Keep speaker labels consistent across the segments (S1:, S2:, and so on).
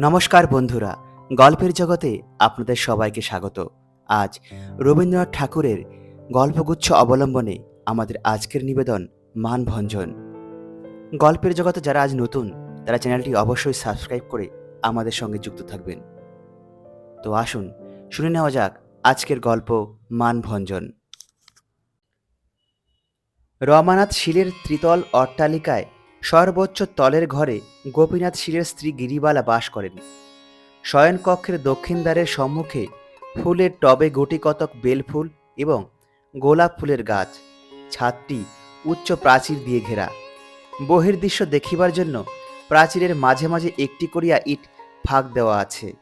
S1: নমস্কার বন্ধুরা, গল্পের জগতে আপনাদের সবাইকে স্বাগত। আজ রবীন্দ্রনাথ ঠাকুরের গল্পগুচ্ছ অবলম্বনে আমাদের আজকের নিবেদন মানভঞ্জন। গল্পের জগতে যারা আজ নতুন, তারা চ্যানেলটি অবশ্যই সাবস্ক্রাইব করে আমাদের সঙ্গে যুক্ত থাকবেন। তো আসুন, শুনে নেওয়া যাক আজকের গল্প মানভঞ্জন। রমানাথ শিলের ত্রিতল অট্টালিকায় সর্বোচ্চ তলের ঘরে গোপীনাথ শীলের স্ত্রী গিরিবালা বাস করেন। শয়নকক্ষের দক্ষিণ দ্বারের সম্মুখে ফুলের টবে গুটি কতক বেলফুল এবং গোলাপ ফুলের গাছ। ছাদটি উচ্চ প্রাচীর দিয়ে ঘেরা। বহির্দৃশ্য দেখিবার জন্য প্রাচীরের মাঝে মাঝে একটি করিয়া ইট ফাঁক দেওয়া আছে।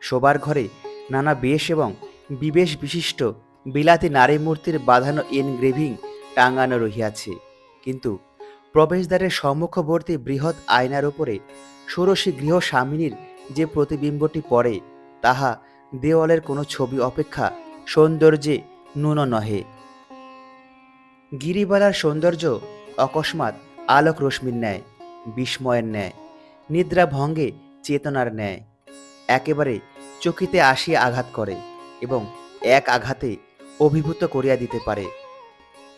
S1: শোবার ঘরে নানা বেশ এবং বিবেশ বিশিষ্ট বিলাতি নারী মূর্তির বাঁধানো এনগ্রেভিং টাঙানো রহিয়াছে। কিন্তু প্রবেশদ্বারের সম্মুখবর্তী বৃহৎ আয়নার উপরে ষোড়শী গৃহ স্বামিনীর যে প্রতিবিম্বটি পড়ে, তাহা দেওয়ালের কোনো ছবি অপেক্ষা সৌন্দর্যে ন্যূন নহে। গিরিবালার সৌন্দর্য অকস্মাৎ আলোক রশ্মির ন্যায়, বিস্ময়ের ন্যায়, নিদ্রা ভঙ্গে চেতনার ন্যায়, একেবারে চকিতে আসিয়া আঘাত করে এবং এক আঘাতে অভিভূত করিয়া দিতে পারে।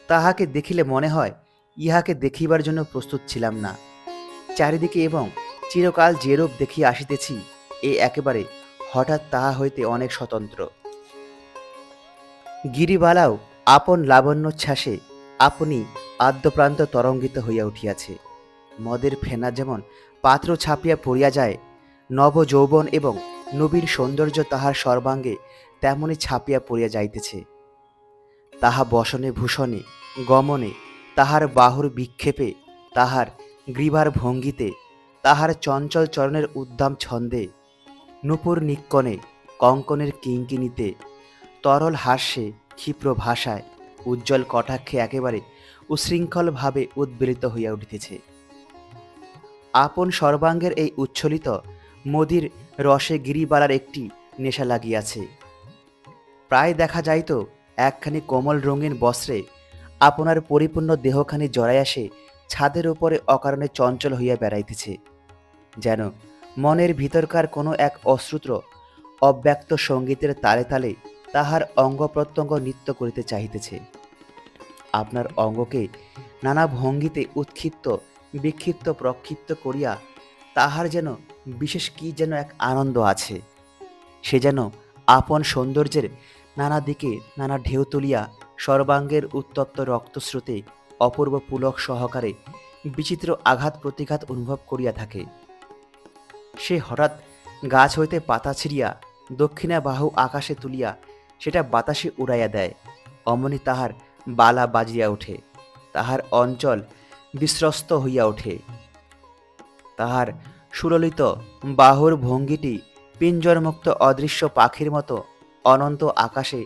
S1: তাহাকে দেখিলে মনে হয় ইহাকে দেখিবার জন্য প্রস্তুত ছিলাম না। চারিদিকে এবং চিরকাল যেরূপ দেখিয়া আসিতেছি, এ একেবারে হঠাৎ তাহা হইতে অনেক স্বতন্ত্র। গিরিবালাও আপন লাবণ্যোচ্ছ্বাসে আপনি আদ্যপ্রান্ত তরঙ্গিত হইয়া উঠিয়াছে। মদের ফেনা যেমন পাত্র ছাপিয়া পড়িয়া যায় নব যৌবন এবং নবীন সৌন্দর্য তাহার সর্বাঙ্গে তেমনি ছাপিয়া পড়িয়া যাইতেছে। তাহা বসনে ভূষণে, গমনে তাহার বাহুর বিক্ষেপে, তাহার গ্রীবার ভঙ্গিতে, তাহার চঞ্চল চরণের উদ্দাম ছন্দে, নূপুর নিক্কণে কঙ্কনের কিঙ্কিনিতে তরল হাস্যে, ক্ষিপ্র ভাষায়, উজ্জ্বল কটাক্ষে একেবারে উশৃঙ্খলভাবে উদ্বেলিত হইয়া উঠিতেছে। আপন সর্বাঙ্গের এই উচ্ছ্বলিত মদির রসে গিরিবালার একটি নেশা লাগিয়াছে। প্রায় দেখা যাইত একখানি কোমল রঙিন বস্ত্রে আপনার পরিপূর্ণ দেহখানি জড়াইয়া সে ছাদের উপরে অকারণে চঞ্চল হইয়া বেড়াইতেছে। যেন মনের ভিতরকার কোনো এক অশ্রুত্র অব্যক্ত সঙ্গীতের তালে তালে তাহার অঙ্গ প্রত্যঙ্গ নৃত্য করিতে চাহিতেছে। আপনার অঙ্গকে নানা ভঙ্গিতে উৎক্ষিপ্ত, বিক্ষিপ্ত, প্রক্ষিপ্ত করিয়া তাহার যেন বিশেষ কি যেন এক আনন্দ আছে। সে যেন আপন সৌন্দর্যের নানা দিকে নানা ঢেউ তুলিয়া সর্বাঙ্গের উত্তপ্ত রক্তস্রোতে অপূর্ব পুলক সহকারে বিচিত্র আঘাত প্রতিঘাত অনুভব করিয়া থাকে। সে হঠাৎ গাছ হইতে পাতা ছিঁড়িয়া দক্ষিণা বাহু আকাশে তুলিয়া সেটা বাতাসে উড়াইয়া দেয়। অমনি তাহার বালা বাজিয়া ওঠে, তাহার অঞ্চল বিশ্রস্ত হইয়া ওঠে। তাহার সুললিত বাহুর ভঙ্গিটি পিঞ্জরমুক্ত অদৃশ্য পাখির মতো অনন্ত আকাশে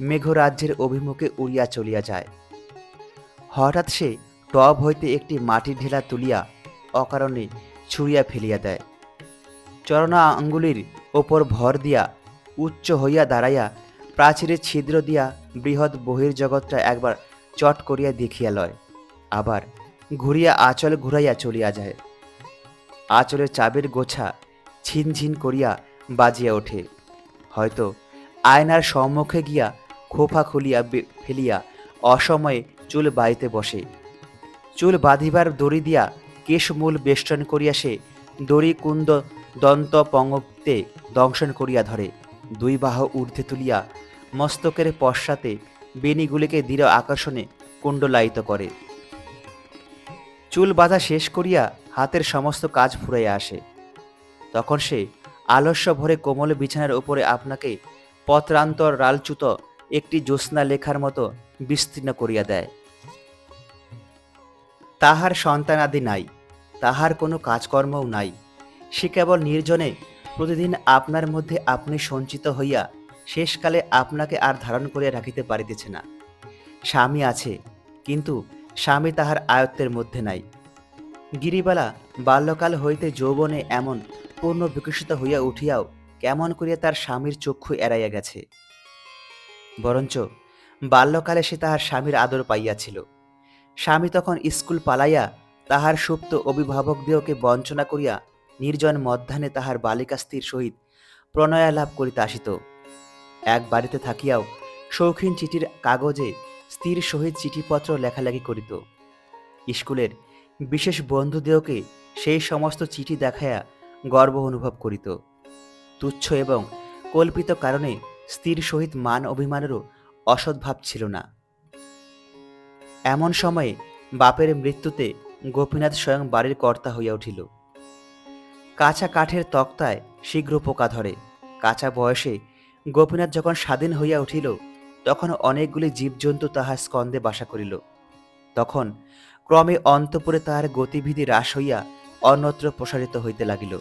S1: মেঘরাজ্যের অভিমুখে উড়িয়া চলিয়া যায়। হঠাৎ সে টব হইতে একটি মাটির ঢেলা তুলিয়া অকারণে ছুঁড়িয়া ফেলিয়া দেয়। চরণা আঙ্গুলির ওপর ভর দিয়া উচ্চ হইয়া দাঁড়াইয়া প্রাচীরে ছিদ্র দিয়া বৃহৎ বহির্জগৎটা একবার চট করিয়া দেখিয়া লয়। আবার ঘুরিয়া আঁচল ঘুরাইয়া চলিয়া যায়। আঁচলের চাবির গোছা ঝিনঝিন করিয়া বাজিয়া ওঠে। হয়তো আয়নার সম্মুখে গিয়া খোফা খুলিয়া ফেলিয়া অসময়ে চুল বাড়িতে বসে। চুল বাঁধিবার দড়ি দিয়া কেশমূল বেষ্টন করিয়া সে দড়ি কুন্দ দন্ত পঙ্গতে দংশন করিয়া ধরে। দুই বাহ ঊর্ধ্বে তুলিয়া মস্তকের পশ্চাতে বেনিগুলিকে দৃঢ় আকর্ষণে কুণ্ডলায়িত করে। চুল বাঁধা শেষ করিয়া হাতের সমস্ত কাজ ফুরাইয়া আসে। তখন সে আলস্য ভরে কোমল বিছানার উপরে আপনাকে পত্রান্তর রালচ্যুত একটি জ্যোৎস্না লেখার মতো বিস্তীর্ণ করিয়া দেয়। তাহার সন্তানাদি নাই, তাহার কোনো কাজকর্মও নাই। সে কেবল নির্জনে, প্রতিদিন আপনার মধ্যে আপনি সঞ্চিত হইয়া শেষকালে আপনাকে আর ধারণ করিয়া রাখিতে পারিতেছে না। স্বামী আছে, কিন্তু স্বামী তাহার আয়ত্তের মধ্যে নাই। গিরিবালা বাল্যকাল হইতে যৌবনে এমন পূর্ণ বিকশিত হইয়া উঠিয়াও কেমন করিয়া তার স্বামীর চক্ষু এড়াইয়া গেছে। বরঞ্চ বাল্যকালে সে তাহার স্বামীর আদর পাইয়াছিল। স্বামী তখন স্কুল পালাইয়া তাহার সুপ্ত অভিভাবকদেহকে বঞ্চনা করিয়া নির্জন মধ্যাহ্নে তাহার বালিকা স্ত্রীর সহিত প্রণয়া লাভ করিতে আসিত। এক বাড়িতে থাকিয়াও শৌখিন চিঠির কাগজে স্ত্রীর সহিত চিঠিপত্র লেখালেখি করিত। স্কুলের বিশেষ বন্ধুদেহকে সেই সমস্ত চিঠি দেখাইয়া গর্ব অনুভব করিত। তুচ্ছ এবং কল্পিত কারণে স্ত্রীর সহিত মান অভিমানেরও অসদ্ভাব ছিল না। এমন সময়ে বাপের মৃত্যুতে গোপীনাথ স্বয়ং বাড়ির কর্তা হইয়া উঠিল। কাঁচা কাঠের তক্তায় শীঘ্র পোকা ধরে। কাঁচা বয়সে গোপীনাথ যখন স্বাধীন হইয়া উঠিল, তখন অনেকগুলি জীবজন্তু তাহার স্কন্দে বাসা করিল। তখন ক্রমে অন্তপুরে তাহার গতিবিধি হ্রাস হইয়া অন্যত্র প্রসারিত হইতে লাগিল।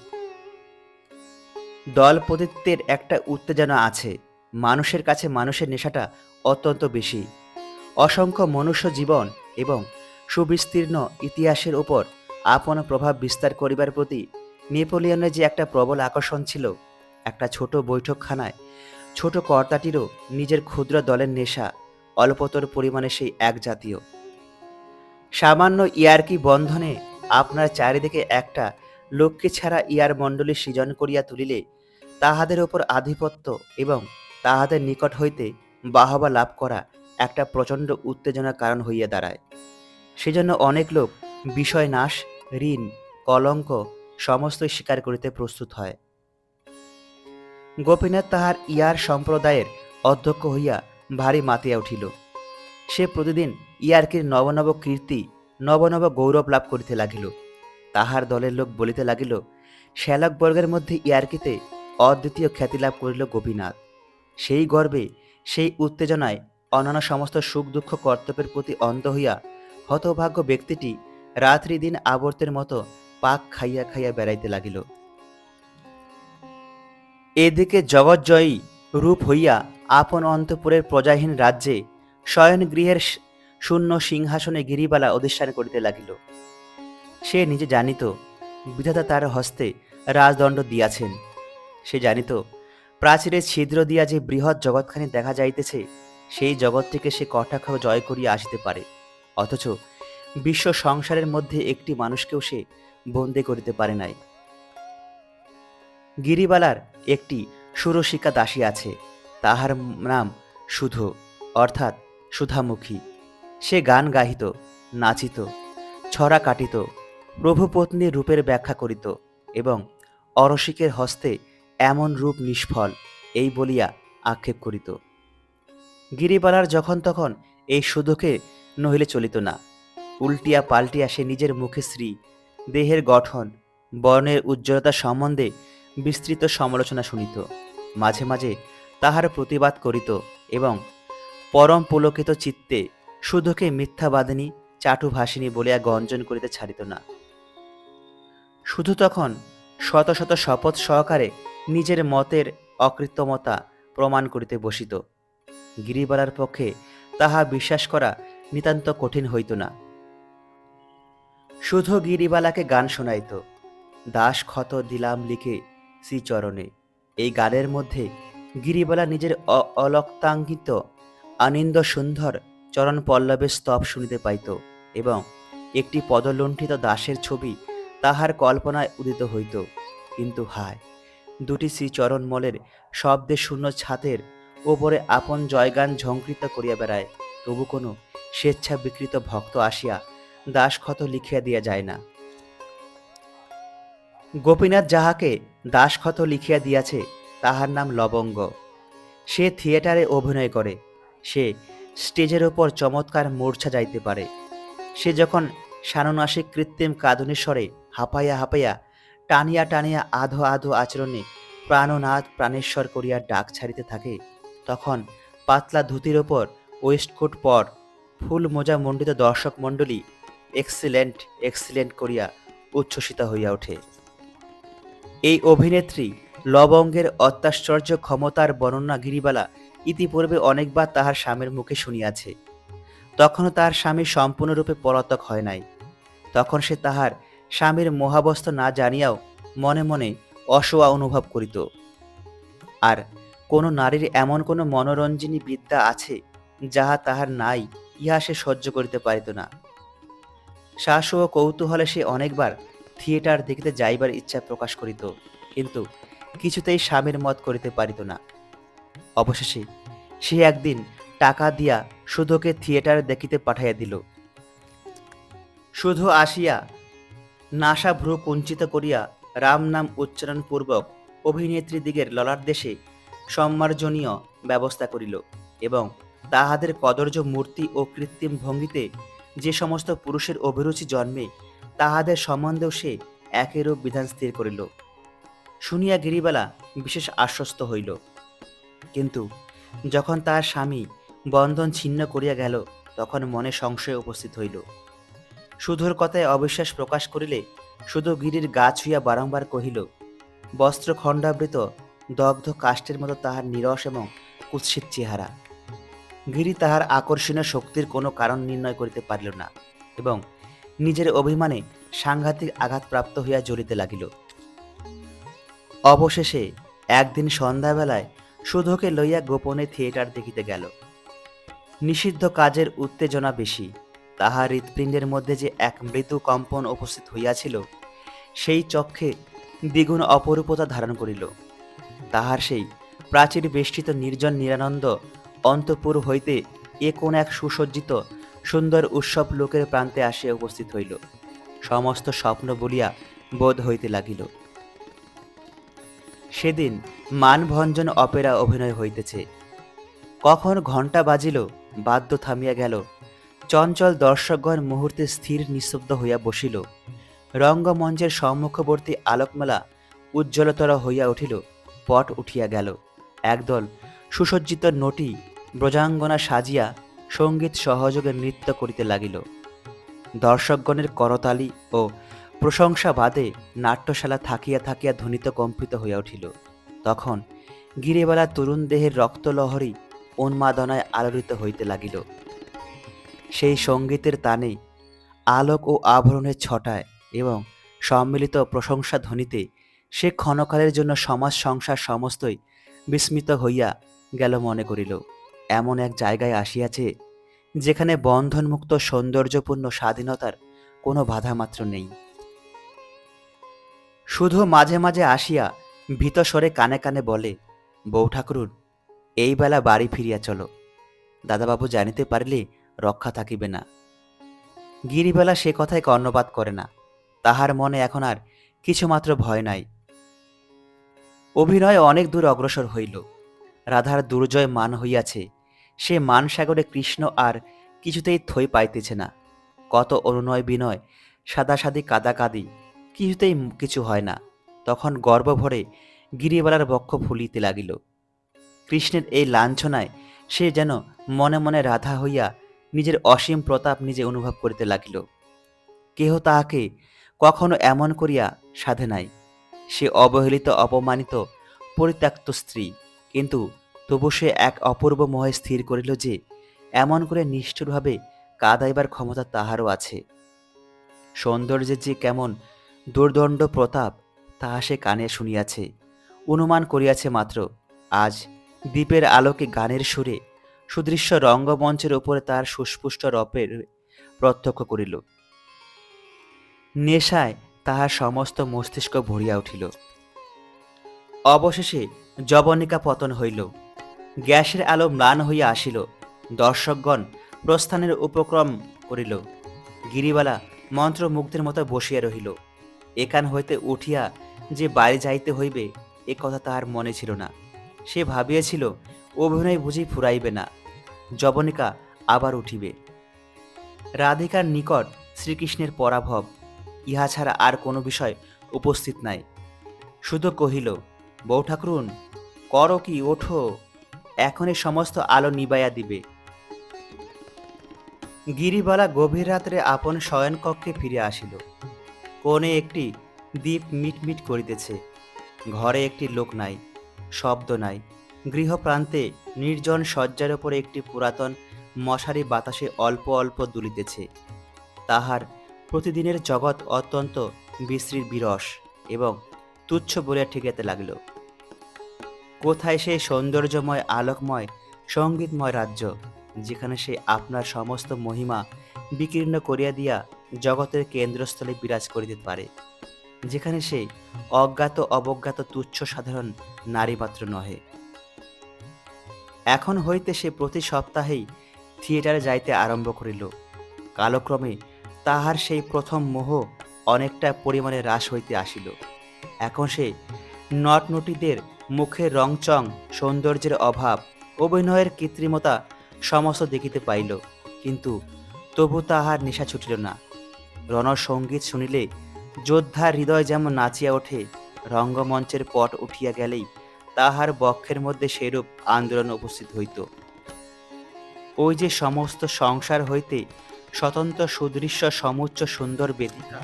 S1: দলপতিত্বের একটা উত্তেজনা আছে। মানুষের কাছে মানুষের নেশাটা অত্যন্ত বেশি। অসংখ্য মনুষ্য জীবন এবং সুবিস্তীর্ণ ইতিহাসের ওপর আপন প্রভাব বিস্তার করিবার প্রতি নেপোলিয়নের যে একটা প্রবল আকর্ষণ ছিল, একটা ছোট বৈঠকখানায় ছোট কর্তাটিরও নিজের ক্ষুদ্র দলের নেশা অল্পতর পরিমাণে সেই এক জাতীয়। সামান্য ইয়ারকি বন্ধনে আপনার চারিদিকে একটা লোককে ছাড়া ইয়ার মণ্ডলী সৃজন করিয়া তুলিলে তাহাদের ওপর আধিপত্য এবং তাহাদের নিকট হইতে বাহবা লাভ করা একটা প্রচণ্ড উত্তেজনার কারণ হইয়া দাঁড়ায়। সেজন্য অনেক লোক বিষয় নাশ, ঋণ, কলঙ্ক সমস্তই স্বীকার করিতে প্রস্তুত হয়। গোপীনাথ তাহার ইয়ার সম্প্রদায়ের অধ্যক্ষ হইয়া ভারী মাতিয়া উঠিল। সে প্রতিদিন ইয়ার্কির নবনব কীর্তি নবনব গৌরব লাভ করিতে লাগিল। তাহার দলের লোক বলিতে লাগিল, শ্যালকবর্গের মধ্যে ইয়ার্কিতে অদ্বিতীয় খ্যাতি লাভ করিল গোপীনাথ। সেই গর্বে, সেই উত্তেজনায় অন্যান্য সমস্ত সুখ দুঃখ কর্তব্যের প্রতি অন্ধ হইয়া হতভাগ্য ব্যক্তিটি রাত্রি দিন আবর্তের মতো পাক খাইয়া খাইয়া বেড়াইতে লাগিল। এদিকে জগৎজয়ী রূপ হইয়া আপন অন্তপুরের প্রজাহীন রাজ্যে শয়ন গৃহের শূন্য সিংহাসনে গিরিবালা অধিষ্ঠান করিতে লাগিল। সে নিজে জানিত, বিধাতা তার হস্তে রাজদণ্ড দিয়াছেন। সে জানিত প্রাচীরের ছিদ্র দিয়া যে বৃহৎ জগৎখানি দেখা যাইতেছে, সেই জগৎটিকে সে কটাক্ষ জয় করিয়া আসিতে পারে। অথচ বিশ্ব সংসারের মধ্যে একটি মানুষকেও সে বন্দী করিতে পারে নাই। গিরিবালার একটি সুরশিকা দাসী আছে, তাহার নাম সুধো, অর্থাৎ সুধামুখী। সে গান গাহিত, নাচিত, ছড়া কাটিত, প্রভুপত্নীর রূপের ব্যাখ্যা করিত এবং অরসিকের হস্তে এমন রূপ নিষ্ফল, এই বলিয়া আক্ষেপ করিত। গিরিবালার যখন তখন এই সুদকে নহিলে চলিত না। উল্টিয়া পাল্টিয়া সে নিজের মুখে শ্রী দেহের গঠন, বর্ণের উজ্জ্বলতা সম্বন্ধে বিস্তৃত সমালোচনা শুনিত। মাঝে মাঝে তাহার প্রতিবাদ করিত এবং পরম পুলকিত চিত্তে সুধোকে মিথ্যাবাদিনী, চাটুভাষিনী বলিয়া গঞ্জন করিতে ছাড়িত না। শুধু তখন শত শত শপথ সহকারে নিজের মতের অকৃত্তমতা প্রমাণ করিতে বসিত। গিরিবালার পক্ষে তাহা বিশ্বাস করা নিতান্ত কঠিন হইত না। শুধু গিরিবালাকে গান শোনাইত। দাস ক্ষত দিলাম লিখে শ্রীচরণে। এই গানের মধ্যে গিরিবালা নিজের অলক্তাঙ্কিত আনন্দ সুন্দর, চরণ পল্লবের স্তব শুনিতে পাইত এবং একটি পদলুণ্ঠিত দাসের ছবি তাহার কল্পনায় উদিত হইত। কিন্তু হায়! দুটি শ্রীচরণমলের শব্দে শূন্য ছাতের ওপরে আপন জয়গান ঝঙ্কৃত করিয়া বেড়ায়। তবু কোনো স্বেচ্ছা বিকৃত ভক্ত আসিয়া দাসক্ষত লিখিয়া দিয়া যায় না। গোপীনাথ যাহাকে দাসক্ষত লিখিয়া দিয়াছে, তাহার নাম লবঙ্গ। সে থিয়েটারে অভিনয় করে। সে স্টেজের ওপর চমৎকার মূর্ছা যাইতে পারে। সে যখন সানুনাসিক কৃত্রিম কাঁদনের হাঁপাইয়া হাঁপাইয়া টানিয়া টানিয়া আধো আধো আচরণে প্রাণনাথ প্রাণেশ্বর করিয়া ডাক ছাড়িতে থাকে। তখন পাতলা ধুতির ওপর ওয়েস্টকোট পর ফুল মোজা মণ্ডিত দর্শক মণ্ডলী এক্সিলেন্ট এক্সিলেন্ট করিয়া উচ্ছ্বসিত হইয়া ওঠে। এই অভিনেত্রী লবঙ্গের অত্যাশ্চর্য ক্ষমতার বর্ণনা গিরিবালা ইতিপূর্বে অনেকবার তাহার স্বামীর মুখে শুনিয়াছে। তখনও তাহার স্বামী সম্পূর্ণরূপে পলাতক হয় নাই। তখন সে তাহার স্বামীর মহাবস্থ না জানিয়াও মনে মনে অসোয়া অনুভব করিত। আর কোনো নারীর এমন কোনো মনোরঞ্জিনী বিদ্যা আছে যাহা তাহার নাই, ইহা সে সহ্য করিতে পারিত না। শ্বাস ও কৌতূহলে সে অনেকবার থিয়েটার দেখিতে যাইবার ইচ্ছা প্রকাশ করিত, কিন্তু কিছুতেই স্বামীর মত করিতে পারিত না। অবশেষে সে একদিন টাকা দিয়া সুধোকে থিয়েটার দেখিতে পাঠাইয়া দিল। শুধু আসিয়া নাসা ভ্রু কুঞ্চিত করিয়া রাম নাম উচ্চারণপূর্বক অভিনেত্রীদিগের ললার দেশে সম্মার্জনীয় ব্যবস্থা করিল এবং তাহাদের কদর্য মূর্তি ও কৃত্রিম ভঙ্গিতে যে সমস্ত পুরুষের অভিরুচি জন্মে, তাহাদের সম্বন্ধেও সে একইরূপ বিধান স্থির করিল। শুনিয়া গিরিবালা বিশেষ আশ্বস্ত হইল। কিন্তু যখন তাহার স্বামী বন্ধন ছিন্ন করিয়া গেল, তখন মনে সংশয় উপস্থিত হইল। সুধোর কথায় অবিশ্বাস প্রকাশ করিলে শুধু গিরির গা ছুঁয়া বারংবার কহিল, বস্ত্র খণ্ডাবৃত, দগ্ধ কাষ্ঠের মতো তাহার নিরস এবং কুৎসিত চেহারা গিরি তাহার আকর্ষণীয় শক্তির কোনো কারণ নির্ণয় করিতে পারিল না এবং নিজের অভিমানে সাংঘাতিক আঘাতপ্রাপ্ত হইয়া জ্বলিতে লাগিল। অবশেষে একদিন সন্ধ্যাবেলায় সুধোকে লইয়া গোপনে থিয়েটার দেখিতে গেল। নিষিদ্ধ কাজের উত্তেজনা বেশি। তাহার হৃৎপিণ্ডের মধ্যে যে এক মৃদু কম্পন উপস্থিত হইয়াছিল, সেই চক্ষে দ্বিগুণ অপরূপতা ধারণ করিল। তাহার সেই প্রাচীর বেষ্টিত নির্জন নিরানন্দ অন্তপুর হইতে এ কোন এক সুসজ্জিত, সুন্দর উৎসব লোকের প্রান্তে আসিয়া উপস্থিত হইল। সমস্ত স্বপ্ন বলিয়া বোধ হইতে লাগিল। সেদিন মানভঞ্জন অপেরা অভিনয় হইতেছে। কখন ঘণ্টা বাজিল, বাদ্য থামিয়া গেল চঞ্চল দর্শকগণ মুহূর্তে স্থির নিস্তব্ধ হইয়া বসিল। রঙ্গমঞ্চের সম্মুখবর্তী আলোকমালা উজ্জ্বলতর হইয়া উঠিল, পট উঠিয়া গেল। একদল সুসজ্জিত নটি ব্রজাঙ্গনা সাজিয়া সংগীত সহযোগে নৃত্য করিতে লাগিল। দর্শকগণের করতালি ও প্রশংসা বাদে নাট্যশালা থাকিয়া থাকিয়া ধ্বনিত কম্পিত হইয়া উঠিল। তখন গিরিবালা তরুণ দেহের রক্তলহরী উন্মাদনায় আলোড়িত হইতে লাগিল। সেই সঙ্গীতের তানে আলোক ও আভরণের ছটায় এবং সম্মিলিত প্রশংসা ধ্বনিতে সে ক্ষণকালের জন্য সমাজ সংসার সমস্তই বিস্মিত হইয়া গেল মনে করিল। এমন এক জায়গায় আসিয়াছে যেখানে বন্ধনমুক্ত সৌন্দর্যপূর্ণ স্বাধীনতার কোনো বাধামাত্র নেই। শুধু মাঝে মাঝে আসিয়া ভীতস্বরে কানে কানে বলে, বউ ঠাকুরুন, এই বেলা বাড়ি ফিরিয়া চলো। দাদাবাবু জানিতে পারিলে রক্ষা থাকিবে না। গিরিবেলা সে কথায় কর্ণপাত করে না। তাহার মনে এখন আর কিছুমাত্র ভয় নাই। অভিনয় অনেক দূর অগ্রসর হইল। রাধার দুর্জয় মান হইয়াছে। সে মান সাগরে কৃষ্ণ আর কিছুতেই থই পাইতেছে না। কত অনুনয় বিনয়, সাদাসাদি কাদাকাদি, কিছুতেই কিছু হয় না। তখন গর্ব ভরে গিরিবালার বক্ষ ফুলিতে লাগিল। কৃষ্ণের এই লাঞ্ছনায় সে যেন মনে মনে রাধা হইয়া নিজের অসীম প্রতাপ নিজে অনুভব করিতে লাগিল। কেহ তাহাকে কখনো এমন করিয়া সাধে নাই। সে অবহেলিত, অপমানিত, পরিত্যক্ত স্ত্রী। কিন্তু তবু সে এক অপূর্ব মোহে স্থির করিল যে, এমন করে নিষ্ঠুরভাবে কাদাইবার ক্ষমতা তাহারও আছে। সৌন্দর্যের যে কেমন দুর্দণ্ড প্রতাপ, তাহা সে কানে শুনিয়াছে। অনুমান করিয়াছে মাত্র, আজ দ্বীপের আলোকে গানের সুরে সুদৃশ্য রঙ্গমঞ্চের উপরে তার সুস্পুষ্ট রপের প্রত্যক্ষ করিল। নেশায় তাহার সমস্ত মস্তিষ্ক ভরিয়া উঠিল। অবশেষে জবনিকা পতন হইল। গ্যাসের আলো ম্লান হইয়া আসিল। দর্শকগণ প্রস্থানের উপক্রম করিল। গিরিবালা মন্ত্রমুগ্ধের মতো বসিয়া রহিল। এখান হইতে উঠিয়া যে বাড়ি যাইতে হইবে, এ কথা তাহার মনে ছিল না। সে ভাবিয়াছিল, অভিনয় বুঝি ফুরাইবে না। জবনিকা আবার উঠিবে। রাধিকার নিকট শ্রীকৃষ্ণের পরাভব, ইহা ছাড়া আর কোনো বিষয় উপস্থিত নাই। শুধু কহিল, বউ ঠাকুরুন, করো কি, ওঠো এখনই সমস্ত আলো নিবাইয়া দিবে। গিরিবালা গভীর রাত্রে আপন শয়নকক্ষে ফিরে আসিল। কোণে একটি দ্বীপ মিটমিট করিতেছে। ঘরে একটি লোক নাই, শব্দ নাই। গৃহপ্রান্তে নির্জন শয্যার উপরে একটি পুরাতন মশারি বাতাসে অল্প অল্প দুলিতেছে। তাহার প্রতিদিনের জগৎ অত্যন্ত বিশ্রীর বিরস এবং তুচ্ছ বলিয়া ঠিকাতে লাগল। কোথায় সেই সৌন্দর্যময়, আলোকময়, সঙ্গীতময় রাজ্য, যেখানে সে আপনার সমস্ত মহিমা বিকীর্ণ করিয়া দিয়া জগতের কেন্দ্রস্থলে বিরাজ করিতে পারে, যেখানে সে অজ্ঞাত অবজ্ঞাত তুচ্ছ সাধারণ নারী মাত্র নহে। এখন হইতে সে প্রতি সপ্তাহেই থিয়েটারে যাইতে আরম্ভ করিল। কালক্রমে তাহার সেই প্রথম মোহ অনেকটা পরিমাণে হ্রাস হইতে আসিল। এখন সে নটনটিদের মুখের রংচং সৌন্দর্যের অভাব, অভিনয়ের কৃত্রিমতা সমস্ত দেখিতে পাইল, কিন্তু তবু তাহার নেশা ছুটিল না। রণসঙ্গীত শুনিলে যোদ্ধার হৃদয় যেমন নাচিয়া ওঠে, রঙ্গমঞ্চের পট উঠিয়া গেলেই তাহার বক্ষের মধ্যে সেরূপ আন্দোলন উপস্থিত হইত। ওই যে সমস্ত সংসার হইতে স্বতন্ত্র সুদৃশ্য সমুচ্চ সুন্দর বেদিকা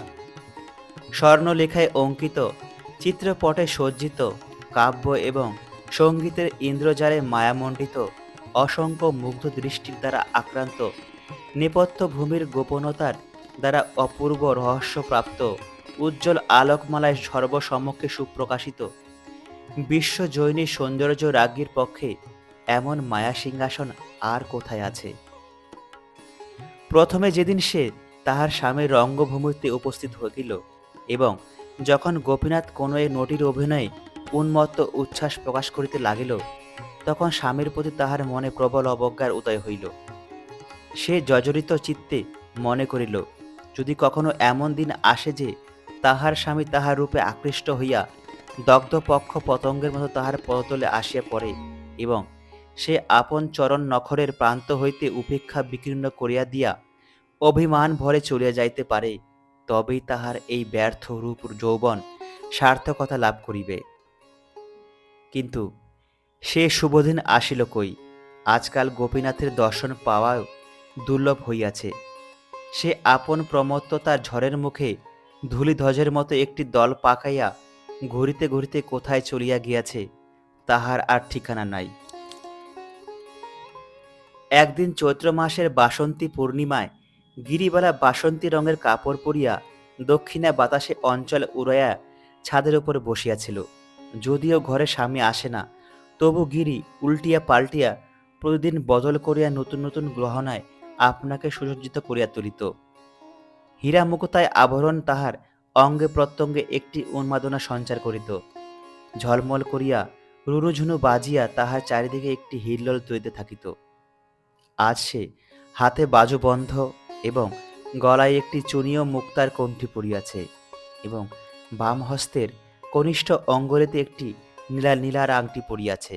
S1: স্বর্ণলেখায় অঙ্কিত, চিত্রপটে সজ্জিত, কাব্য এবং সঙ্গীতের ইন্দ্রজালে মায়ামণ্ডিত, অসংখ্য মুগ্ধ দৃষ্টির দ্বারা আক্রান্ত, নেপথ্য ভূমির গোপনতার দ্বারা অপূর্ব রহস্যপ্রাপ্ত, উজ্জ্বল আলোকমালায় সর্বসমক্ষে সুপ্রকাশিত বিশ্বজয়িনী সৌন্দর্য রাজ্ঞীর পক্ষে এমন মায়া সিংহাসন আর কোথায় আছে? প্রথমে যেদিন সে তাহার স্বামীর রঙ্গভূমিতে উপস্থিত হইল এবং যখন গোপীনাথ কোনো এক নটির অভিনয়ে উন্মত্ত উচ্ছ্বাস প্রকাশ করিতে লাগিল, তখন স্বামীর প্রতি তাহার মনে প্রবল অবজ্ঞার উদয় হইল। সে জর্জরিত চিত্তে মনে করিল, যদি কখনো এমন দিন আসে যে তাহার স্বামী তাহার রূপে আকৃষ্ট হইয়া দগ্ধ পক্ষ পতঙ্গের মতো তাহার পদতলে আসিয়া পড়ে এবং সে আপন চরণ নখরের প্রান্ত হইতে উপেক্ষা বিকীর্ণ করিয়া দিয়া অভিমান ভরে চলিয়া যাইতে পারে, তবেই তাহার এই ব্যর্থ রূপ যৌবন সার্থকতা লাভ করিবে। কিন্তু সে শুভদিন আসিল কই? আজকাল গোপীনাথের দর্শন পাওয়াও দুর্লভ হইয়াছে। সে আপন প্রমত্ততার ঝড়ের মুখে ধূলিধ্বজের মতো একটি দল পাকাইয়া ঘুরিতে ঘুরিতে কোথায় চলিয়া গিয়াছে, তাহার আর ঠিকানা নাই। একদিন চৈত্র মাসের বাসন্তী পূর্ণিমায় গিরিবালা বাসন্তী রঙের কাপড় পরিয়া দক্ষিণা বাতাসে অঞ্চল উড়াইয়া ছাদের উপর বসিয়াছিল। যদিও ঘরে স্বামী আসে না, তবু গিরি উল্টিয়া পাল্টিয়া প্রতিদিন বদল করিয়া নতুন নতুন গ্রহণায় আপনাকে সুসজ্জিত করিয়া তুলিত। হীরা মুকুতায় আবরণ তাহার অঙ্গে প্রত্যঙ্গে একটি উন্মাদনা সঞ্চার করিত। ঝলমল করিয়া রুরুঝুনু বাজিয়া তাহার চারিদিকে একটি হিল্লোল তৈরিতে থাকিত। আজ সে হাতে বাজু বন্ধ এবং গলায় একটি চুনীয় মুক্তার কণ্ঠি পড়িয়াছে এবং বাম হস্তের কনিষ্ঠ অঙ্গলেতে একটি নীলা নীলার আংটি পড়িয়াছে।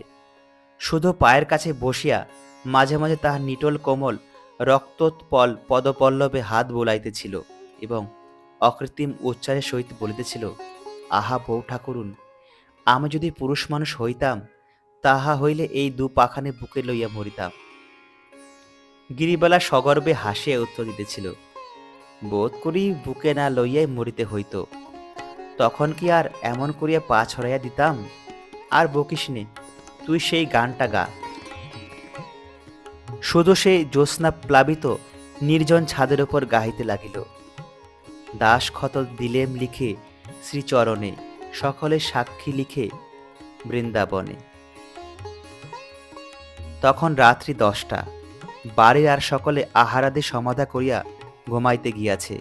S1: শুধু পায়ের কাছে বসিয়া মাঝে মাঝে তাহার নিটল কোমল রক্তোৎপল পদপল্লবে হাত বোলাইতেছিল এবং অকৃত্রিম উচ্চারের সহিত বলিতেছিল, আহা বউ ঠাকুরুন, আমি যদি পুরুষ মানুষ হইতাম, তাহা হইলে এই দু পাখানে বুকে লইয়া মরিতাম গিরিবালা সগর্বে হাসিয়া উত্তর দিতেছিল, বোধ করি বুকে না লইয়াই মরিতে হইত। তখন কি আর এমন করিয়া পা ছড়াইয়া দিতাম? আর বকিস নে, তুই সেই গানটা গা। শুধু সেই জ্যোৎস্না প্লাবিত, নির্জন ছাদের ওপর গাহিতে লাগিল। দাস ক্ষত দিলেম লিখে শ্রীচরণে, সকলে সাক্ষী লিখে বৃন্দাবনে। তখন রাত্রি দশটা, বাড়ির আর সকলে আহারাদি সমাধা করিয়া ঘুমাইতে গিয়াছে।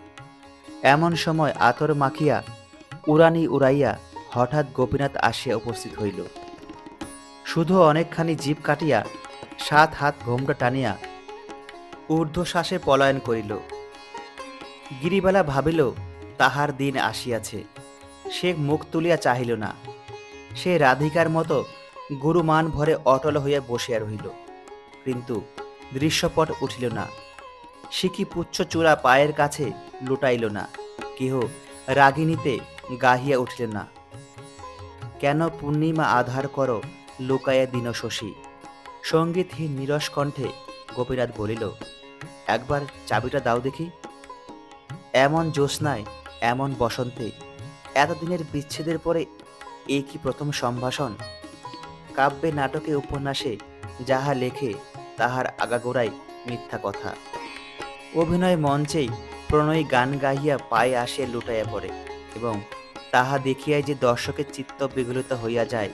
S1: এমন সময় আতর মাখিয়া উড়ানি উড়াইয়া হঠাৎ গোপীনাথ আসিয়া উপস্থিত হইল। শুধু অনেকখানি জীব কাটিয়া সাত হাত ঘোমটা টানিয়া ঊর্ধ্বশ্বাসে পলায়ন করিল। গিরিবালা ভাবিল, তাহার দিন আসিয়াছে। সে মুখ তুলিয়া চাহিল না। সে রাধিকার মতো গুরুমান ভরে অটল হইয়া বসিয়া রহিল। কিন্তু দৃশ্যপট উঠিল না। সিকি পুচ্ছ চূড়া পায়ের কাছে লুটাইল না, কেহ রাগিনীতে গাহিয়া উঠিল না। কেন পূর্ণিমা আধার কর লুকায়া দিন শশী? সঙ্গীতহীন নিরস কণ্ঠে গোপীনাথ বলিল, একবার চাবিটা দাও দেখি। এমন জ্যোৎস্নায়, এমন বসন্তে, এতদিনের বিচ্ছেদের পরে এই কি প্রথম সম্ভাষণ? কাব্যে নাটকে উপন্যাসে যাহা লেখে, তাহার আগাগোড়াই মিথ্যা কথা। অভিনয় মঞ্চেই প্রণয়ী গান গাহিয়া পায়ে আসিয়া লুটাইয়া পড়ে এবং তাহা দেখিয়াই যে দর্শকের চিত্ত বিগলিত হইয়া যায়,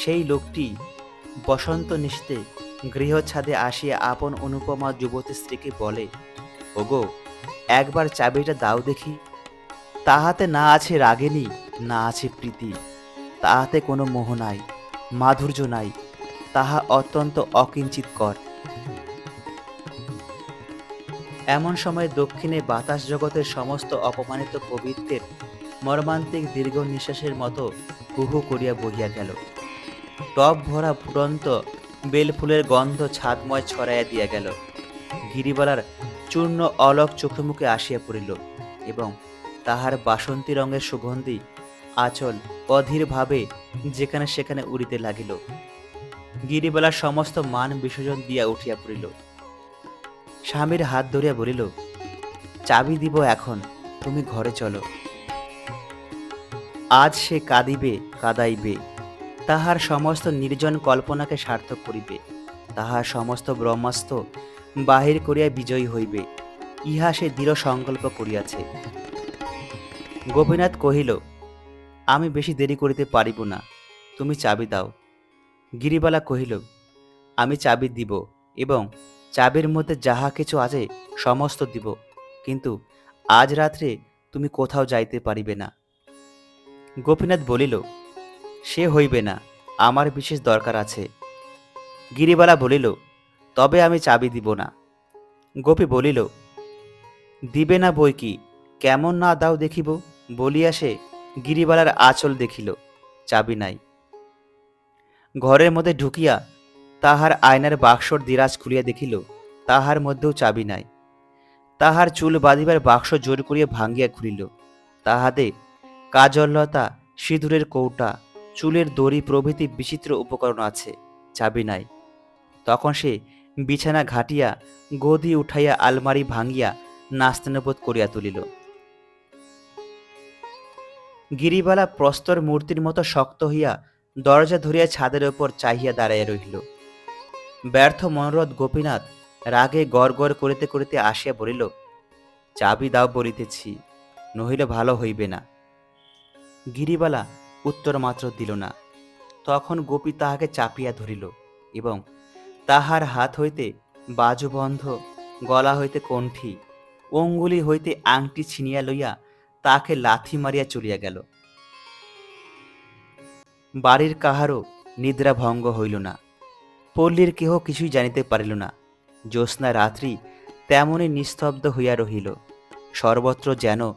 S1: সেই লোকটি বসন্ত নিশতে গৃহ ছাদে আসিয়া আপন অনুপমা যুবতী স্ত্রীকে বলে, ওগো একবার চাবিটা দাও দেখি। তাহাতে না আছে রাগিনী, না আছে প্রীতি। তাহাতে কোনো মোহ নাই, মাধুর্য নাই, তাহা অত্যন্ত অকিঞ্চিতকর। এমন সময় দক্ষিণে বাতাস জগতের সমস্ত অপমানিত কবিত্বের মর্মান্তিক দীর্ঘ নিঃশ্বাসের মতো হুহু করিয়া বহিয়া গেল। টপ ভরা ফুটন্ত বেলফুলের গন্ধ ছাদময় ছড়াইয়া দিয়া গেল। গিরিবালার চূর্ণ অলক চোখে মুখে আসিয়া পড়িল এবং তাহার বাসন্তী রঙের সুগন্ধি আচল অধীরভাবে যেখানে সেখানে উড়িতে লাগিল। গিরিবালার সমস্ত মান বিসর্জন দিয়া উঠিয়া পড়িল। স্বামীর হাত ধরিয়া বলিল, চাবি দিব এখন, তুমি ঘরে চলো। আজ সে কাঁদিবে, কাদাইবে। তাহার সমস্ত নির্জন কল্পনাকে সার্থক করিবে। তাহার সমস্ত ব্রহ্মাস্ত্র বাহির করিয়া বিজয়ী হইবে, ইহা সে দৃঢ় সংকল্প করিয়াছে। গোপীনাথ কহিল, আমি বেশি দেরি করিতে পারিব না, তুমি চাবি দাও। গিরিবালা কহিল, আমি চাবি দিব এবং চাবির মধ্যে যাহা কিছু আছে সমস্ত দিব, কিন্তু আজ রাত্রে তুমি কোথাও যাইতে পারিবে না। গোপীনাথ বলিল, সে হইবে না, আমার বিশেষ দরকার আছে। গিরিবালা বলিল তবে আমি চাবি দিব না। গোপী বলিল, দিবে না বই কি? কেমন না দাও দেখিব? বলিয়া সে গিরিবালার আঁচল দেখিল, চাবি নাই। ঘরের মধ্যে ঢুকিয়া তাহার আয়নার বাক্সর দিরাজ খুলিয়া দেখিল, তাহার মধ্যেও চাবি নাই। তাহার চুল বাঁধিবার বাক্স জোর করিয়া ভাঙ্গিয়া খুলিল, তাহাতে কাজললতা সিঁদুরের কৌটা, চুলের দড়ি প্রভৃতি বিচিত্র উপকরণ আছে, চাবি নাই। তখন সে বিছানা ঘাটিয়া, গদি উঠাইয়া, আলমারি ভাঙ্গিয়া নাস্তানবোধ করিয়া তুলিল। গিরিবালা প্রস্তর মূর্তির মতো শক্ত হইয়া দরজা ধরিয়া ছাদের ওপর চাহিয়া দাঁড়াইয়া রহিল। ব্যর্থ মনোরথ গোপীনাথ রাগে গড় গড় করিতে করিতে আসিয়া বলিল, চাবি দাও বলিতেছি, নহিলে ভালো হইবে না। গিরিবালা উত্তর মাত্র দিল না। তখন গোপী তাহাকে চাপিয়া ধরিল এবং তাহার হাত হইতে বাজুবন্ধ গলা হইতে কণ্ঠি, অঙ্গুলি হইতে আংটি ছিনিয়া লইয়া তাকে লাথি মারিয়া চলিয়া গেল। বাড়ির কাহারও নিদ্রা ভঙ্গ হইল না। পল্লীর কেহ কিছুই জানিতে পারিল না। জ্যোৎস্না রাত্রি তেমনই নিস্তব্ধ হইয়া রহিল। সর্বত্র যেন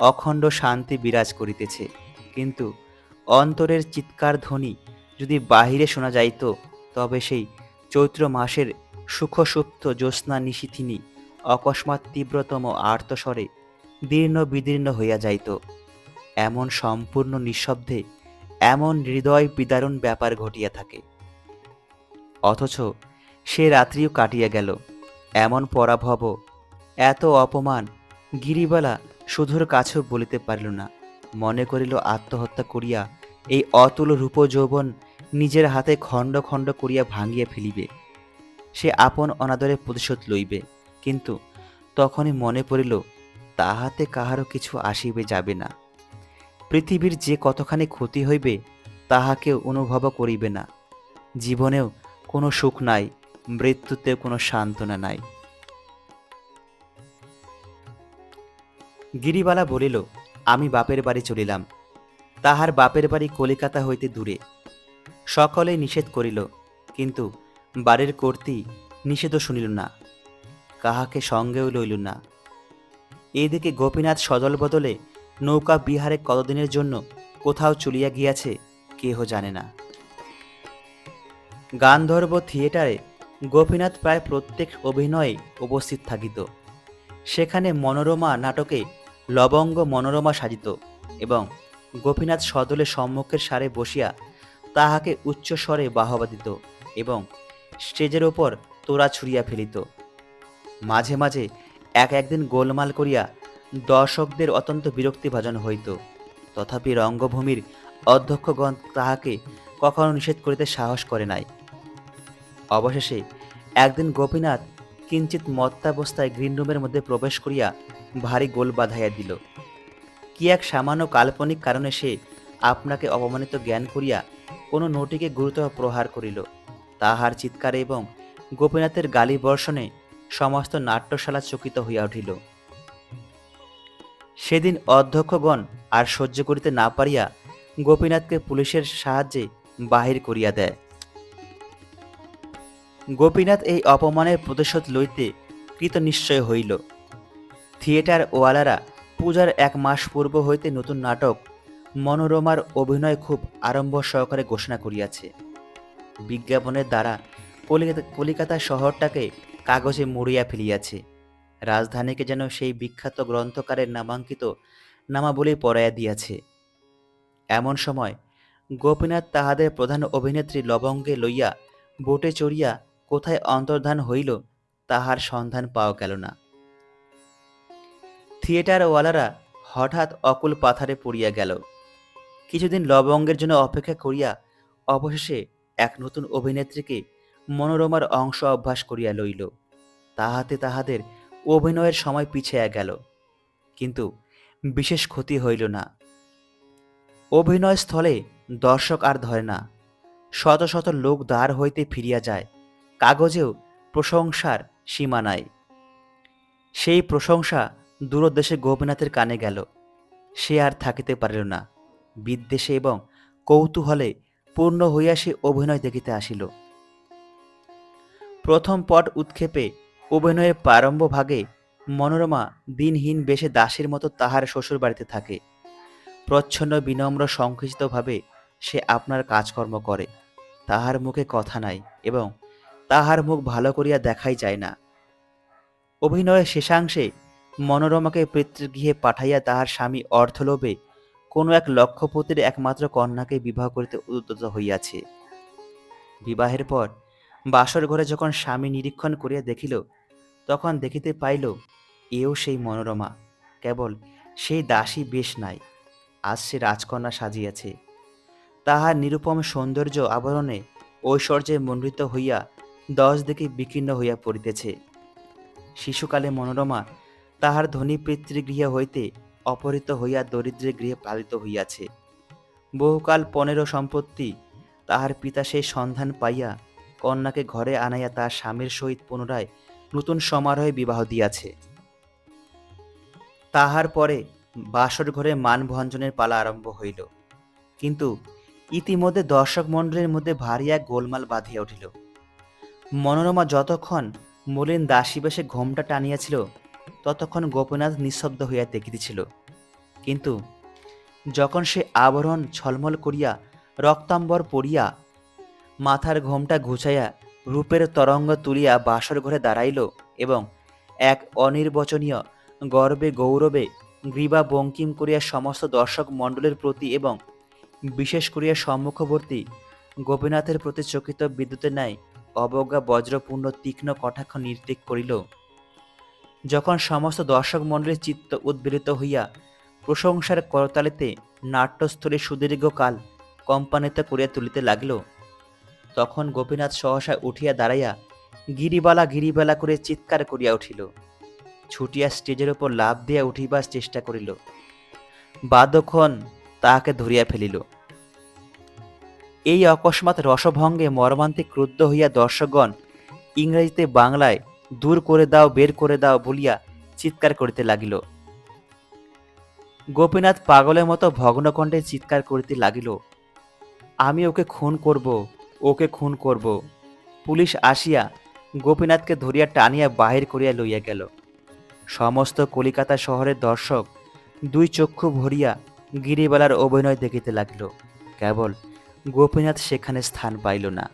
S1: অখণ্ড শান্তি বিরাজ করিতেছে। কিন্তু অন্তরের চিৎকার ধ্বনি যদি বাহিরে শোনা যাইত, তবে সেই চৈত্র মাসের সুখসুপ্ত জ্যোৎস্না নিশিথিনী অকস্মাৎ তীব্রতম আর্তস্বরে দীর্ণ বিদীর্ণ হইয়া যাইত। এমন সম্পূর্ণ নিঃশব্দে এমন হৃদয় বিদারণ ব্যাপার ঘটিয়া থাকে। অথচ সে রাত্রিও কাটিয়া গেল। এমন পরাভব, এত অপমান গিরিবালা সুধুর কাছেও বলিতে পারিল না। মনে করিল আত্মহত্যা করিয়া এই অতুল রূপ যৌবন নিজের হাতে খণ্ড খণ্ড করিয়া ভাঙিয়া ফেলিবে। সে আপন অনাদরে প্রতিশোধ লইবে, কিন্তু তখনই মনে পড়িল, তাহাতে কাহারও কিছু আসিবে যাবে না। পৃথিবীর যে কতখানি ক্ষতি হইবে, তাহাকেও অনুভব করিবে না। জীবনেও কোনো সুখ নাই, মৃত্যুতেও কোনো সান্ত্বনা নাই। গিরিবালা বলিল, আমি বাপের বাড়ি চলিলাম। তাহার বাপের বাড়ি কলিকাতা হইতে দূরে। সকলেই নিষেধ করিল, কিন্তু বাড়ির কর্তী নিষেধও শুনিল না, কাহাকে সঙ্গেও লইল না। এদিকে গোপীনাথ সদল বদলে নৌকা বিহারে কতদিনের জন্য কোথাও চলিয়া গিয়াছে কেহ জানে না। গান্ধর্ব থিয়েটারে গোপীনাথ প্রায় প্রত্যেক অভিনয়ে উপস্থিত থাকিত। সেখানে মনোরমা নাটকে লবঙ্গ মনোরমা সাজিত এবং গোপীনাথ সদলে সম্মুখের সারে বসিয়া তাহাকে উচ্চস্বরে বাহবা দিত এবং স্টেজের ওপর তোরা ছুড়িয়া ফেলিত। মাঝে মাঝে এক একদিন গোলমাল করিয়া দর্শকদের অত্যন্ত বিরক্তিভাজন হইত। তথাপি রঙ্গভূমির অধ্যক্ষগণ তাহাকে কখনো নিষেধ করিতে সাহস করে নাই। অবশেষে একদিন গোপীনাথ কিঞ্চিত মত্তাবস্থায় গ্রিনরুমের মধ্যে প্রবেশ করিয়া ভারী গোল বাঁধাইয়া দিল। কি এক সামান্য কাল্পনিক কারণে সে আপনাকে অপমানিত জ্ঞান করিয়া কোনো নটিকে গুরুতর প্রহার করিল। তাহার চিৎকারে এবং গোপীনাথের গালি বর্ষণে সমস্ত নাট্যশালা চকিত হইয়া উঠিল। সেদিন অধ্যক্ষগণ আর সহ্য করিতে না পারিয়া গোপীনাথকে পুলিশের সাহায্যে বাহির করিয়া দেয়। গোপীনাথ এই অপমানের প্রতিশোধ লইতে কৃত নিশ্চয় হইল। থিয়েটার ওয়ালারা পূজার এক মাস পূর্ব হইতে নতুন নাটক মনোরমার অভিনয় খুব আরম্ভ সহকারে ঘোষণা করিয়াছে। বিজ্ঞাপনের দ্বারা কলিকাতা কলিকাতা শহরটাকে কাগজে মুড়িয়া ফেলিয়াছে। রাজধানীকে যেন সেই বিখ্যাত গ্রন্থকারের নামাঙ্কিত নামাবলী পড়াইয়া দিয়াছে। এমন সময় গোপীনাথ তাহাদের প্রধান অভিনেত্রী লবঙ্গে লইয়া বোটে চড়িয়া কোথায় অন্তর্ধান হইল তাহার সন্ধান পাওয়া গেল না। থিয়েটারওয়ালারা হঠাৎ অকুল পাথারে পড়িয়া গেল। কিছুদিন লবঙ্গের জন্য অপেক্ষা করিয়া অবশেষে এক নতুন অভিনেত্রীকে মনোরমার অংশ অভ্যাস করিয়া লইল। তাহাতে তাহাদের অভিনয়ের সময় পিছাইয়া গেল, কিন্তু বিশেষ ক্ষতি হইল না। অভিনয় স্থলে দর্শক আর ধরে না। শত শত লোক দ্বার হইতে ফিরিয়া যায়, কাগজেও প্রশংসার সীমা নাই। সেই প্রশংসা দূরদেশে গোপীনাথের কানে গেল, সে আর থাকিতে পারিল না। বিদ্বেষে এবং কৌতূহলে পূর্ণ হইয়া সে অভিনয় দেখিতে আসিল। প্রথম পট উৎক্ষেপে অভিনয়ের প্রারম্ভ ভাগে মনোরমা দিনহীন বেশে দাসীর মতো তাহার শ্বশুর বাড়িতে থাকে। প্রচ্ছন্ন, বিনম্র, সংকুচিতভাবে সে আপনার কাজকর্ম করে। তাহার মুখে কথা নাই এবং তাহার মুখ ভালো করিয়া দেখাই যায় না। অভিনয়ের শেষাংশে মনোরমাকে পিতৃগৃহে পাঠাইয়া তাহার স্বামী অর্থলোভে কোনো এক লক্ষপতির একমাত্র কন্যাকে বিবাহ করিতে উদ্যত হইয়াছে। বিবাহের পর বাসর ঘরে যখন স্বামী নিরীক্ষণ করিয়া দেখিল, তখন দেখিতে পাইল, এও সেই মনোরমা, কেবল সেই দাসী বেশ নাই, আজ সে রাজকন্যা সাজিয়াছে। তাহার নিরুপম সৌন্দর্য আবরণে ঐশ্বর্যে মণ্ডিত হইয়া দশ দিকে বিকীর্ণ হইয়া পড়িতেছে। শিশুকালে মনোরমা তাহার ধনী পিতৃগৃহ হইতে অপহৃত হইয়া দরিদ্রের গৃহে পালিত হইয়াছে। বহুকাল পনেরো সম্পত্তি তাহার পিতা সেই সন্ধান পাইয়া কন্যাকে ঘরে আনাইয়া তার স্বামীর সহিত পুনরায় নতুন সমারোহে বিবাহ দিয়াছে। তাহার পরে বাসর ঘরে মানভঞ্জনের পালা আরম্ভ হইল। কিন্তু ইতিমধ্যে দর্শক মণ্ডলীর মধ্যে ভারী এক গোলমাল বাঁধিয়া উঠিল। মনোরমা যতক্ষণ মলিন দাসী বেশে ঘোমটা টানিয়াছিল ততক্ষণ গোপীনাথ নিঃশব্দ হইয়া দেখিতেছিল। কিন্তু যখন সে আবরণ ছলমল করিয়া রক্তাম্বর পড়িয়া মাথার ঘোমটা ঘুচাইয়া রূপের তরঙ্গ তুলিয়া বাসর ঘরে দাঁড়াইল এবং এক অনির্বচনীয় গর্বে গৌরবে গ্রীবা বঙ্কিম করিয়া সমস্ত দর্শক মণ্ডলের প্রতি এবং বিশেষ করিয়া সম্মুখবর্তী গোপীনাথের প্রতি চকিত বিদ্যুতের ন্যায় অবজ্ঞা বজ্রপূর্ণ তীক্ষ্ণ কটাক্ষ নির্তীক করিল। যখন সমস্ত দর্শক মণ্ডলীর চিত্ত উদ্বেলিত হইয়া প্রশংসার করতালিতে নাট্যস্থলে সুদীর্ঘকাল কম্পানিত করিয়া তুলিতে লাগিল, তখন গোপীনাথ সহসা উঠিয়া দাঁড়াইয়া গিরিবালা গিরিবালা করে চিৎকার করিয়া উঠিল। ছুটিয়া স্টেজের উপর লাভ দিয়া উঠিবার চেষ্টা করিল। বাদক্ষণ তাহাকে ধরিয়া ফেলিল। এই অকস্মাৎ রসভঙ্গে মর্মান্তিক ক্রুদ্ধ হইয়া দর্শকগণ ইংরেজিতে বাংলায় দূর করে দাও, বের করে দাও বলিয়া চিৎকার করিতে লাগিল। গোপীনাথ পাগলের মতো ভগ্নকণ্ঠে চিৎকার করিতে লাগিল, আমি ওকে খুন করব, ওকে খুন করব। পুলিশ আসিয়া গোপীনাথকে ধরিয়া টানিয়া বাহির করিয়া লইয়া গেল। সমস্ত কলিকাতা শহরের দর্শক দুই চক্ষু ভরিয়া গিরিবালার অভিনয় দেখিতে লাগিল। কেবল গোপীনাথ সেখানে স্থান পাইল না।